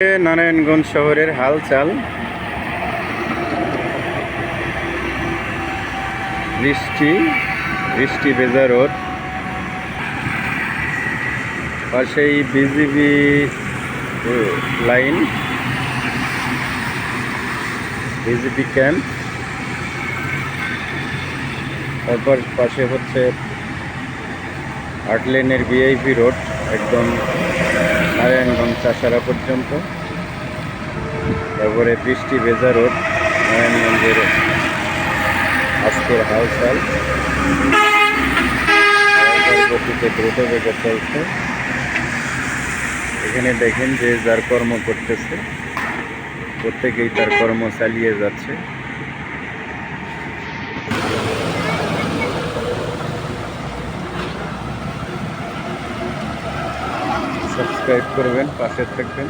নারায়ণগঞ্জ শহরের হালচাল। বৃষ্টি বৃষ্টি ভেজা রোদ পাশেই বিজিবি লাইন। বিজিবি ক্যাম্প তারপর পাশে হচ্ছে আট লেনের ভিআইপি রোড, একদম নারায়ণগঞ্জ চাষারা পর্যন্ত। তারপরে বৃষ্টি ভেজা রোড, নারায়ণগঞ্জের আজকের হালচাল গতিতে দ্রুত বেগে চলছে। এখানে দেখেন যে যার কর্ম করতেছে, প্রত্যেকেই তার কর্ম চালিয়ে যাচ্ছে। সাবস্ক্রাইব করবেন পাশে থাকবেন।